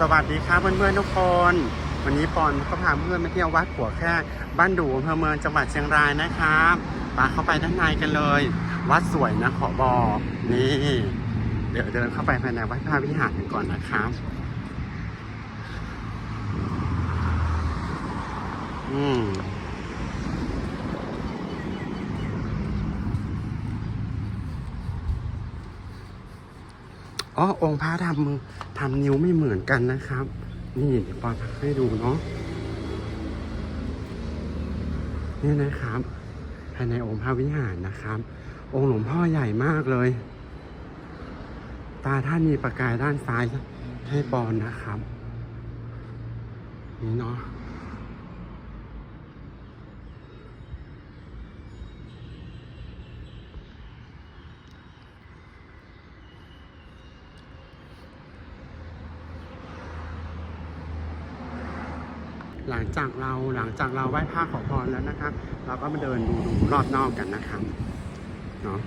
สวัสดีครับเพื่อนๆทุกคน วันนี้ปอนก็พาเพื่อนมาเที่ยววัดหัวแค่บ้านดูอำเภอเมืองจังหวัดเชียงรายนะครับปาเข้าไปด้านในกันเลย วัดสวยนะขอบอกนี่ เดี๋ยวเดินเข้าไปภายในวัดพระวิหารกันก่อนนะครับ อืม อ๋อองค์พระทำมือทำนิ้วไม่เหมือนกันนะครับ นี่เดี๋ยวปอนให้ดูเนาะนี่นะครับ ภายในองค์พระวิหารนะครับ องค์หลวงพ่อใหญ่มากเลย ตาท่านมีประกายด้านซ้ายให้ปอนนะครับ นี่เนาะ หลังจากเราหลังจากเราไหว้พระขอพรแล้วนะครับเราก็มาเดินดูดูรอบนอกกันนะครับเนาะ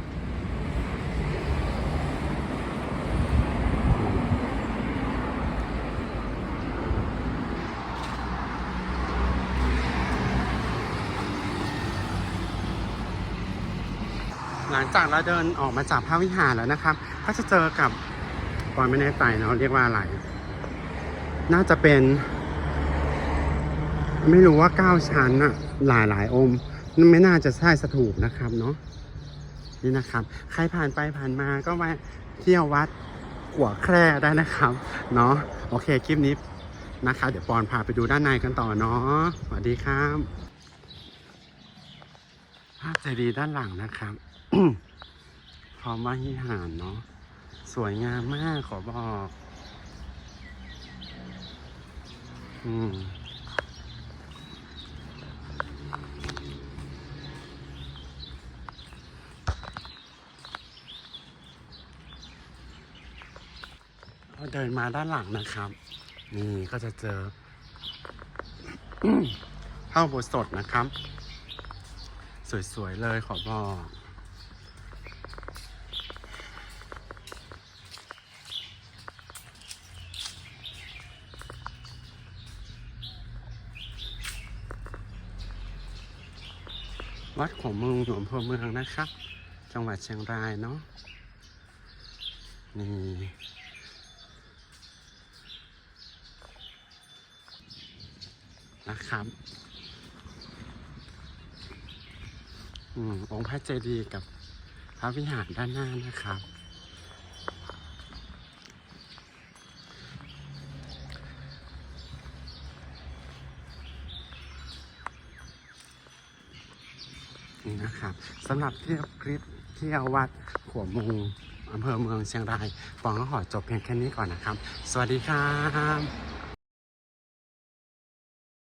หลังจากเราเดินออกมาจากพระวิหารแล้วนะครับ ก็จะเจอกับปอนไม่แน่ใจเนาะเรียกว่าอะไร น่าจะเป็น ไม่รู้ว่าเก้าชั้นอะหลายหลายองค์ไม่น่าจะใช่สถูปนะครับเนาะนี่นะครับ ใครผ่านไปผ่านมาก็มาเที่ยววัดกัวแคร่ได้นะครับ เนาะโอเคคลิปนี้นะคะ เดี๋ยวปอนพาไปดูด้านในกันต่อเนาะสวัสดีครับภาพเจดีย์ด้านหลังนะครับพร้อมว่าหิหารเนาะสวยงามมากขอบอก อืม พอเดินมาด้านหลังนะครับ นี่ก็จะเจอพระอุโบสถนะครับ สวยๆเลยขอบอกวัดของเมืองหลวงพ่อเมืองนะครับ จังหวัดเชียงรายเนาะนี่ นะครับอืมองค์พระเจดีย์กับพระวิหารด้านหน้านะครับ นี่นะครับสำหรับเที่ยวคลิปเที่ยววัดขัวมุงอำเภอเมืองเชียงรายฟองก็ขอจบเพียงแค่นี้ก่อนนะครับ สวัสดีครับ